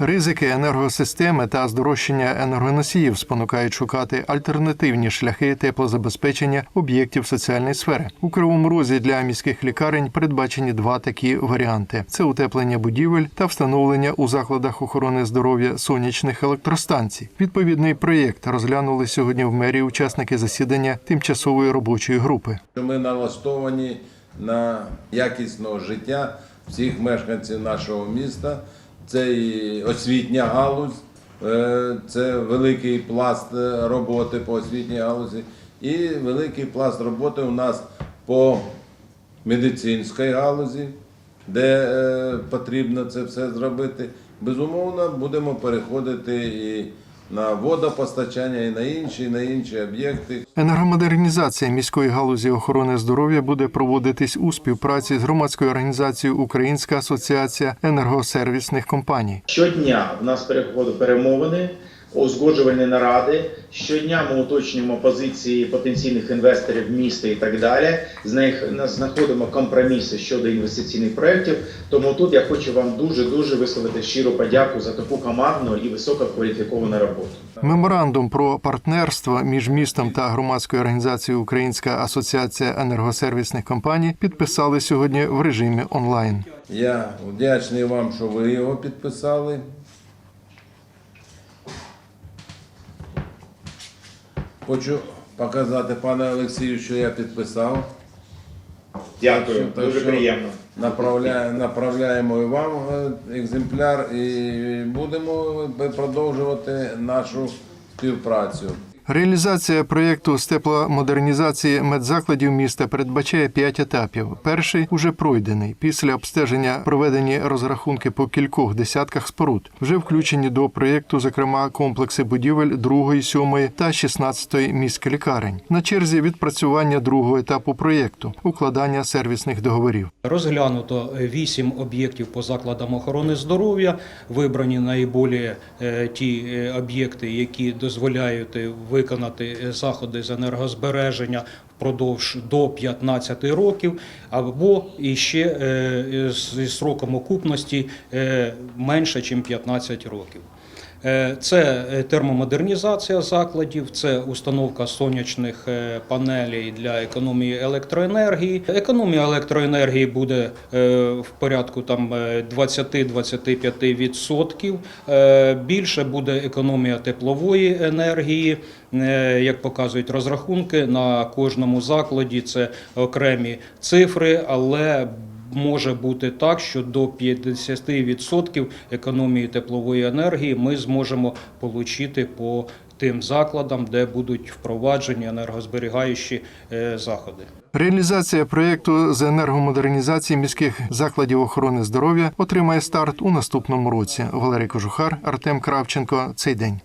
Ризики енергосистеми та здорожчання енергоносіїв спонукають шукати альтернативні шляхи теплозабезпечення об'єктів соціальної сфери. У кривому розі для міських лікарень передбачені два такі варіанти: це утеплення будівель та встановлення у закладах охорони здоров'я сонячних електростанцій. Відповідний проєкт розглянули сьогодні в мерії учасники засідання тимчасової робочої групи. ми налаштовані на якісне життя всіх мешканців нашого міста. Це і освітня галузь, е, це великий пласт е, роботи по освітній галузі, і великий пласт роботи у нас по медицинській галузі, де е, потрібно це все зробити. Безумовно, будемо переходити і на водопостачання, і на інші, і на інші об'єкти. Енергомодернізація міської галузі охорони здоров'я буде проводитись у співпраці з громадською організацією Українська асоціація енергосервісних компаній. Щодня в нас переходять перемовини, узгоджувальні наради. Щодня ми уточнюємо позиції потенційних інвесторів міста і так далі. З них нас знаходимо компроміси щодо інвестиційних проєктів. Тому тут я хочу вам дуже дуже висловити щиру подяку за таку командну і висококваліфіковану роботу. Меморандум про партнерство між містом та громадською організацією Українська асоціація енергосервісних компаній підписали сьогодні в режимі онлайн. Я вдячний вам, що ви його підписали. Хочу показати пане Олексію, що я підписав. Дякую, Так дуже що приємно. Направляє, направляємо і вам е, екземпляр і будемо продовжувати нашу співпрацю. Реалізація проєкту з тепломодернізації медзакладів міста передбачає п'ять етапів. Перший уже пройдений. Після обстеження проведені розрахунки по кількох десятках споруд. Вже включені до проєкту, зокрема, комплекси будівель 2, 7 та 16 міськлікарень. На черзі відпрацювання другого етапу проєкту укладання сервісних договорів. Розглянуто вісім об'єктів по закладам охорони здоров'я. Вибрані найболі е, ті е, об'єкти, які дозволяють е, виконати е, заходи з енергозбереження впродовж до 15 років, або іще е, з сроком окупності е, менше, ніж 15 років. Е, Це е, термомодернізація закладів, це установка сонячних е, панелей для економії електроенергії. Економія електроенергії буде в порядку там е, 20-25%. Е, Більше буде економія теплової енергії. Як показують розрахунки, на кожному закладі це окремі цифри, але Може бути так, що до 50% економії теплової енергії ми зможемо отримати по тим закладам, де будуть впроваджені енергозберігаючі е, заходи. Реалізація проєкту з енергомодернізації міських закладів охорони здоров'я отримає старт у наступному році. Валерій Кожухар, Артем Кравченко. Цей день.